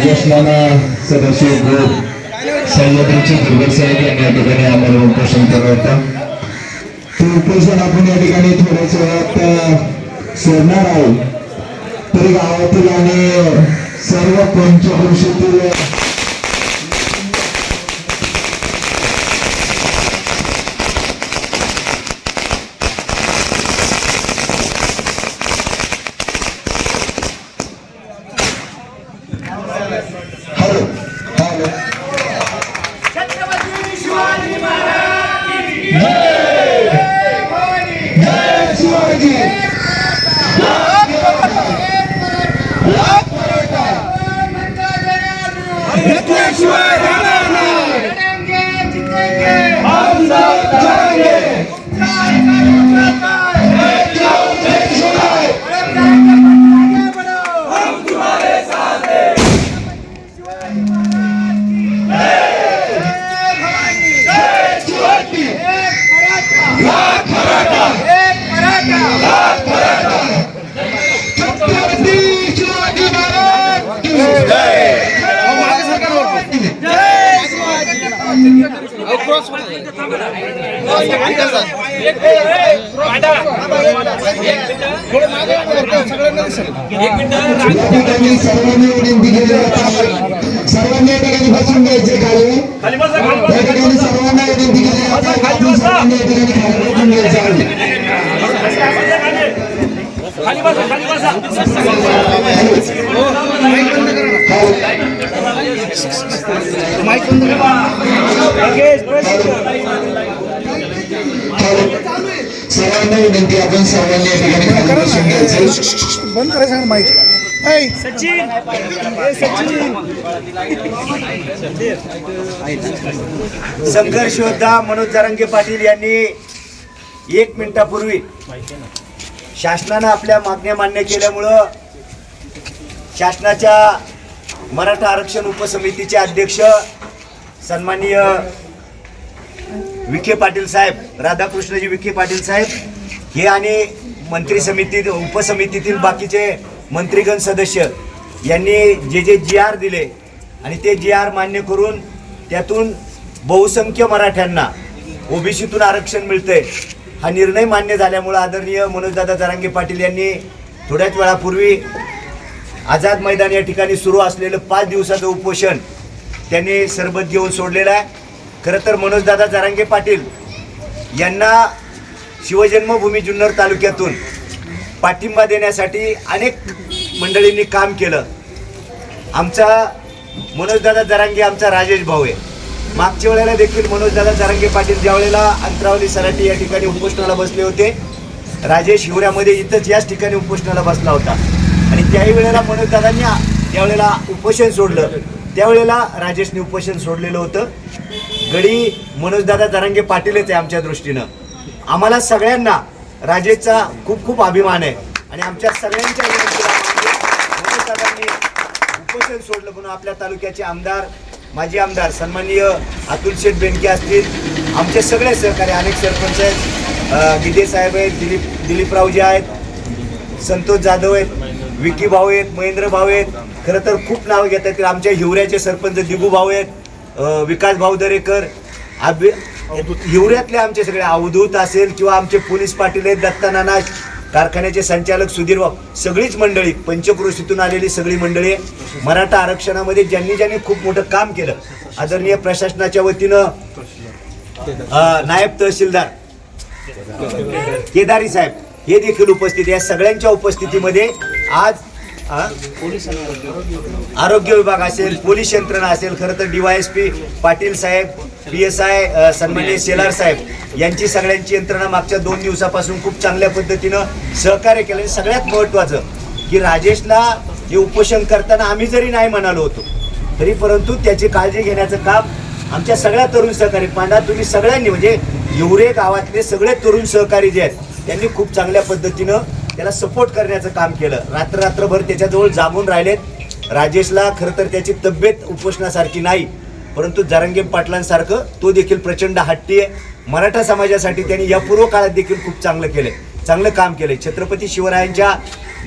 राजेश सदस्य सदाशिव गोप सह्याद्रीचे दुर्गड साहेब यांनी या ठिकाणी आम्हाला उपोषण केलं होतं ते उपोषण आपण या ठिकाणी थोड्याच वेळात सोडणार आहोत. तरी गावातील आणि सर्व पंचकृषीतील हॅलो हॅलो छत्रपती शिवाजी महाराज की जय शिवाजी जितेंगे. हम सब जाएंगे ठिकाणी सर्वांनी विनंती केली सर्वांनी या ठिकाणी बसून घ्यायचे खाली या ठिकाणी सर्वांना विनंती केली सर्वांनी या ठिकाणी बसून घ्यायचे बंद करायचं सांग माईक ऐ संघर्ष योद्धा मनोज जरांगे पाटील यांनी एक मिनिटापूर्वी शासनानं आपल्या मागण्या मान्य केल्यामुळं शासनाच्या मराठा आरक्षण उपसमितीचे अध्यक्ष सन्माननीय विखे पाटील साहेब राधाकृष्णजी विखे पाटील साहेब हे आणि मंत्री समितीत उपसमितीतील बाकीचे मंत्रीगण सदस्य यांनी जे जे जी आर दिले आणि ते जी आर मान्य करून त्यातून बहुसंख्य मराठ्यांना ओबीसीतून आरक्षण मिळतंय. हा निर्णय मान्य झाल्यामुळं आदरणीय मनोजदादा जरांगे पाटील यांनी थोड्याच वेळापूर्वी आझाद मैदान या ठिकाणी सुरू असलेलं पाच दिवसाचं उपोषण त्यांनी सरबत घेऊन सोडलेला आहे. खरं तर मनोजदादा जारांगे पाटील यांना शिवजन्मभूमी जुन्नर तालुक्यातून पाठिंबा देण्यासाठी अनेक मंडळींनी काम केलं. आमचा मनोजदादा जरांगे आमचा राजेश भाऊ आहे. मागच्या वेळेला देखील मनोजदादा जरांगे पाटील ज्या वेळेला अंतरावली सराटी या ठिकाणी उपोषणाला बसले होते राजेश हिवऱ्यामध्ये इथंच याच ठिकाणी उपोषणाला बसला होता. आणि त्याही वेळेला मनोजदादांनी त्यावेळेला उपोषण सोडलं. त्यावेळेला राजेशने उपोषण सोडलेलं होतं. गडी मनोजदादा जरांगे पाटीलच आहे आमच्या दृष्टीनं. आम्हाला सगळ्यांना राजेशचा खूप खूप अभिमान आहे. आणि आमच्या सगळ्यांच्या मनोजदादांनी उपोषण सोडलं म्हणून आपल्या तालुक्याचे आमदार माजी आमदार सन्माननीय अतुल शेठ बेनके असतील. आमचे सगळे सहकारी अनेक सरपंच आहेत. गिदे साहेब आहेत दिलीप दिलीपरावजी आहेत संतोष जाधव आहेत विकी भाऊ आहेत महेंद्र भाऊ आहेत. खरं तर खूप नावं घेतात येतील आमच्या हिवऱ्याचे सरपंच दिगू भाऊ आहेत विकास भाऊ दरेकर आबे हिवऱ्यातले आमचे सगळे अवधूत असेल किंवा आमचे पोलीस पाटील आहेत दत्ता नाना कारखान्याचे संचालक सुधीर भाऊ सगळीच मंडळी पंचक्रोशीतून आलेली सगळी मंडळी मराठा आरक्षणामध्ये ज्यांनी ज्यांनी खूप मोठं काम केलं आदरणीय प्रशासनाच्या वतीनं नायब तहसीलदार केदारी साहेब हे देखील उपस्थित या सगळ्यांच्या उपस्थितीमध्ये आज आरोग्य विभाग असेल पोलीस यंत्रणा असेल खरं तर डीवायएसपी पाटील साहेब पी एस आय सन्मान्य शेलार साहेब यांची सगळ्यांची यंत्रणा मागच्या दोन दिवसापासून खूप चांगल्या पद्धतीनं सहकार्य केलं. आणि सगळ्यात महत्त्वाचं की राजेशला हे उपोषण करताना आम्ही जरी नाही म्हणालो होतो तरी परंतु त्याची काळजी घेण्याचं काम आमच्या सगळ्या तरुण सहकारी पांडा तुम्ही सगळ्यांनी म्हणजे हिवरे गावातले सगळे तरुण सहकारी जे आहेत त्यांनी खूप चांगल्या पद्धतीनं त्याला सपोर्ट करण्याचं काम केलं. रात्र रात्रभर त्याच्याजवळ जागून राहिलेत. राजेशला खरं तर त्याची तब्येत उपोषणासारखी नाही परंतु जरांगे पाटलांसारखं तो देखील प्रचंड हट्टी आहे. मराठा समाजासाठी त्यांनी या पूर्व काळात देखील खूप चांगलं केलंय. चांगलं काम केलंय. छत्रपती शिवरायांच्या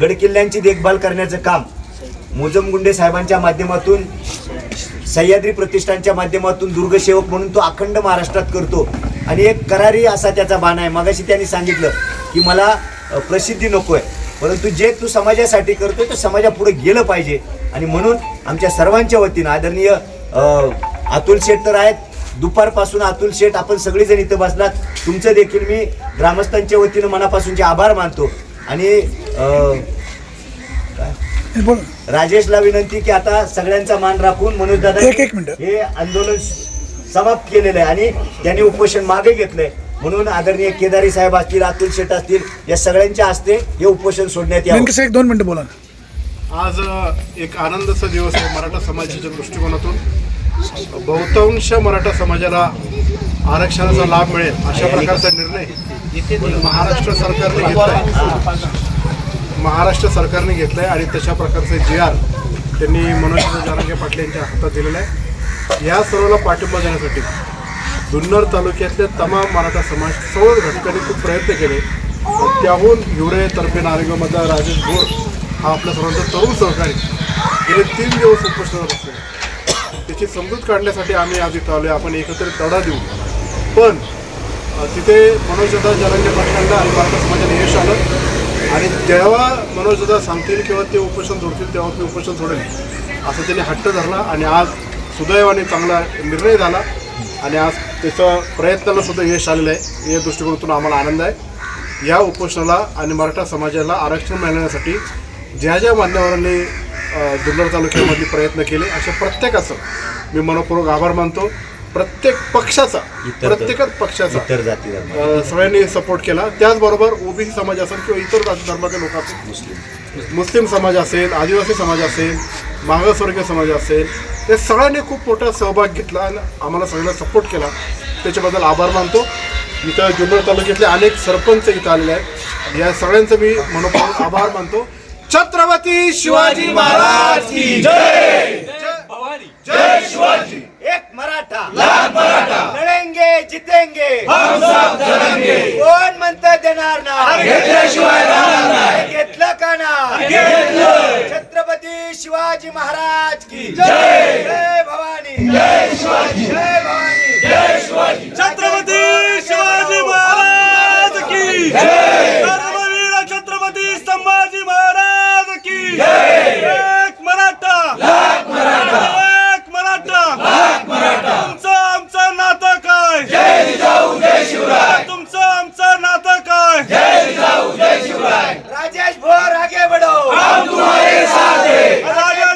गडकिल्ल्यांची देखभाल करण्याचं काम मोजमगुंडे साहेबांच्या माध्यमातून सह्याद्री प्रतिष्ठानच्या माध्यमातून दुर्गसेवक म्हणून तो अखंड महाराष्ट्रात करतो. आणि एक करारी असा त्याचा बाण आहे. मगाशी त्यांनी सांगितलं की मला प्रसिद्धी नको आहे परंतु जे तू समाजासाठी करतोय ते समाजापुढे गेलं पाहिजे. आणि म्हणून आमच्या सर्वांच्या वतीनं आदरणीय अतुल शेठ तर आहेत. दुपारपासून अतुल शेठ आपण सगळेजण इथं बसलात. तुमचं देखील मी ग्रामस्थांच्या वतीनं मनापासूनचे आभार मानतो. आणि राजेशला विनंती की आता सगळ्यांचा मान राखून मनोज दादा एक- एक मिनिटं. हे आंदोलन समाप्त केलेलं आहे. आणि त्यांनी उपोषण मागे घेतलंय. म्हणून आदरणीय केदारी साहेब असतील अतुल शेठ असतील या सगळ्यांच्या हस्ते हे उपोषण सोडण्यात यावं. व्यंकटेश एक दोन मिनिटं बोला. आज एक आनंदाचा दिवस आहे मराठा समाजाच्या दृष्टिकोनातून. बहुतांश मराठा समाजाला आरक्षणाचा लाभ मिळेल अशा प्रकारचा निर्णय महाराष्ट्र सरकारने घेतलाय. महाराष्ट्र सरकारने घेतलाय आणि तशा प्रकारचे जी आर त्यांनी मनोज जारांगे पाटील यांच्या हातात दिलेला आहे. या सर्वाला पाठिंबा देण्यासाठी जुन्नर तालुक्यातल्या तमाम मराठा समाज सर्व घटकांनी खूप प्रयत्न केले. त्याहून हिवरेतर्फे नारेगावमधला राजेश बोर हा आपल्या सर्वांचा तरुण सहकारी. गेले तीन दिवस उपोषणावर असतो त्याची समजूत काढण्यासाठी आम्ही आज इथं आलो आपण एकत्रित तडा देऊ. पण तिथे मनोजदा जरांगे पाटलांना आणि मराठा समाजाने यश आलं. आणि जेव्हा मनोजदा सांगतील किंवा ते उपोषण सोडतील तेव्हा ते उपोषण सोडेल. असं त्यांनी हट्ट धरला आणि आज सुदैवाने चांगला निर्णय झाला. आणि आज त्याच्या प्रयत्नाला सुद्धा यश आलेलं आहे. या दृष्टिकोनातून आम्हाला आनंद आहे. या उपोषणाला आणि मराठा समाजाला आरक्षण मिळण्यासाठी ज्या ज्या मान्यवरांनी जुन्नर तालुक्यामधले प्रयत्न केले अशा प्रत्येकाचं मी मनपूर्वक आभार मानतो. प्रत्येक पक्षाचा प्रत्येकच पक्षाचा इतर जाती सगळ्यांनी सपोर्ट केला. त्याचबरोबर ओबीसी समाज असेल किंवा इतर जाती धर्माचे लोक असतील मुस्लिम. मुस्लिम समाज असेल आदिवासी समाज असेल मागासवर्गीय समाज असेल या सगळ्यांनी खूप मोठा सहभाग घेतला आणि आम्हाला सगळ्यांना सपोर्ट केला. त्याच्याबद्दल आभार मानतो. इथं जुन्नर तालुक्यातले अनेक सरपंच इथं आलेले आहेत. या सगळ्यांचं मी मनपूर्वक आभार मानतो. छत्रपती शिवाजी महाराज की एक मराठा। लाख मराठा। लढेंगे जितेंगे। हम सब कोण म्हणतं देणार ना घेतल्याशिवाय घेतलं का ना छत्रपती शिवाजी महाराज की। जय। जय भवानी। जय शिवाजी। जय भवानी। जय शिवाजी। छत्रपती शिवाजी महाराज की। धर्मवीर छत्रपती संभाजी महाराज की एक मराठा एक मराठा तुमचं आमचं नातं काय तुमचं आमचं नातं काय राजेश भोर आगे बढ़ो राजेश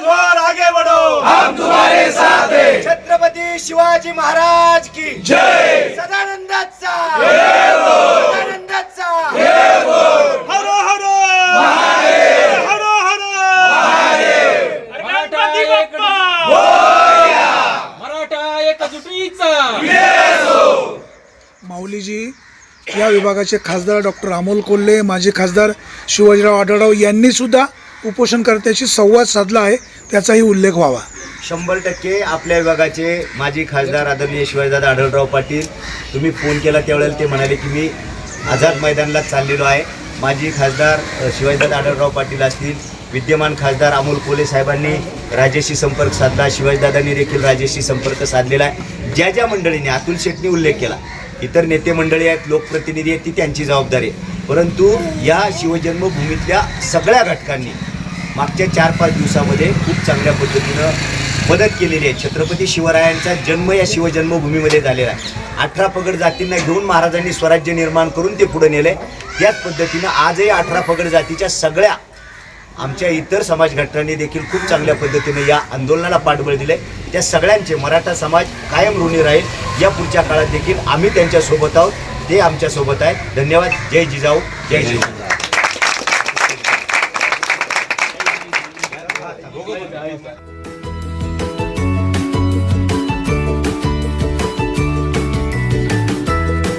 भोर आगे बढ़ो छत्रपती शिवाजी महाराज की जय! सदानंदाचा! सदानंदाचा! हर हर! हर हर! गणपती बाप्पा! मराठा एकजुटीचा माऊलीजी या विभागाचे खासदार डॉक्टर अमोल कोल्हे माजी खासदार शिवाजीराव आढळराव यांनी सुद्धा उपोषणकर्त्याशी संवाद साधला आहे. त्याचाही उल्लेख व्हावा. शंभर टक्के आपल्या विभागाचे माजी खासदार आदरणीय शिवाजीदादा आढळराव पाटील तुम्ही फोन केला त्यावेळेला ते म्हणाले की मी आझाद मैदानला चाललेलो आहे. माजी खासदार अ, शिवाजीदादा आढळराव पाटील असतील विद्यमान खासदार अमोल कोले साहेबांनी राजेशी संपर्क साधला शिवाजीदादांनी देखील राजेशी संपर्क साधलेला आहे. ज्या ज्या मंडळींनी अतुल शेट्टी उल्लेख केला इतर नेते मंडळी आहेत लोकप्रतिनिधी आहेत ती त्यांची जबाबदारी आहे. परंतु या शिवजन्मभूमीतल्या सगळ्या घटकांनी मागच्या चार पाच दिवसामध्ये खूप चांगल्या पद्धतीनं मदत केलेली आहे. छत्रपती शिवरायांचा जन्म या शिवजन्मभूमीमध्ये झालेला आहे. अठरा पगड जातींना घेऊन महाराजांनी स्वराज्य निर्माण करून ते पुढे नेले त्याच पद्धतीनं आजही अठरा पगड जातीच्या सगळ्या आमच्या इतर समाजघटकांनी देखील खूप चांगल्या पद्धतीने या आंदोलनाला पाठबळ दिले त्या सगळ्यांचे मराठा समाज कायम ऋणी राहील. या पुढच्या काळात देखील आम्ही त्यांच्यासोबत आहोत. ते आमच्यासोबत आहेत. धन्यवाद. जय जिजाऊ. जय जिजाऊ.